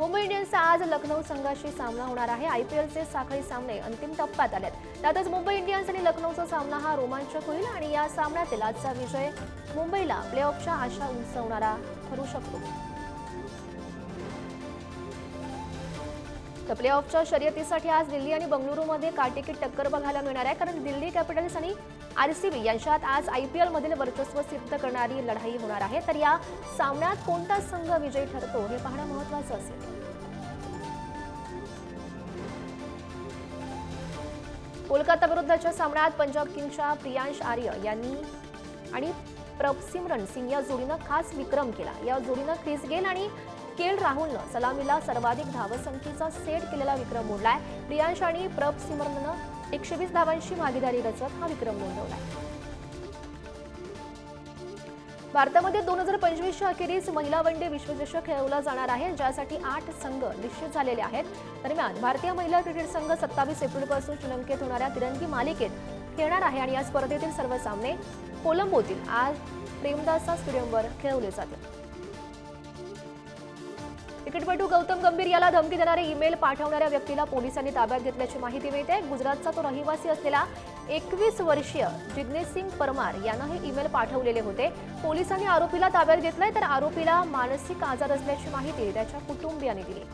मुंबई इंडियन्सचा आज लखनौ संघाशी सामना होणार आहे. आय पी एलचे साखळी सामने अंतिम टप्प्यात आलेत. त्यातच मुंबई इंडियन्स आणि लखनौचा सामना हा रोमांचक होईल आणि या सामन्यातील आजचा विजय मुंबईला प्लेऑफच्या आशा उंचवणारा ठरू शकतो. तर प्लेऑफच्या शर्यतीसाठी आज दिल्ली आणि बंगळुरूमध्ये काटेकी टक्कर बघायला मिळणार आहे. कारण दिल्ली कॅपिटल्स आणि आर सी बी यांच्यात आज आय पी एलमधील वर्चस्व सिद्ध करणारी लढाई होणार आहे. तर या सामन्यात कोणता संघ विजयी ठरतो हे पाहणं महत्वाचं असेल. कोलकाता विरुद्धच्या सामन्यात पंजाब किंगच्या प्रियांश आर्य यांनी आणि प्रभसिमरन सिंग या जोडीनं खास विक्रम केला. या जोडीनं क्रिस गेल आणि केल राहुलनं सलामीला सर्वाधिक धावसंख्येचा सेट केलेला विक्रम मोडलाय. प्रियांश आणि प्रभसिमरननं एकशे वीस धावांची भागीदारी रचत हा विक्रम नोंदवलाय. भारतामध्ये दोन हजार पंचवीसच्या अखेरीस महिला वन डे विश्वचषक खेळवला जाणार आहे ज्यासाठी आठ संघ निश्चित झालेले आहेत. दरम्यान भारतीय महिला क्रिकेट संघ सत्तावीस एप्रिलपासून श्रीलंकेत होणाऱ्या तिरंगी मालिकेत खेळणार आहे आणि या स्पर्धेतील सर्व सामने कोलंबोतील आज प्रेमदासा स्टेडियमवर खेळवले जातील. क्रिकेटपटू गौतम गंभीर याला धमकी देणारे ईमेल पाठवणाऱ्या व्यक्तीला पोलिसांनी ताब्यात घेतल्याची माहिती मिळते. गुजरातचा तो रहिवासी असलेला एकवीस वर्षीय जिग्नेश सिंग परमार यानं हे ईमेल पाठवलेले होते. पोलिसांनी आरोपीला ताब्यात घेतलंय तर आरोपीला मानसिक आजार असल्याची माहिती त्याच्या कुटुंबियांनी दिली.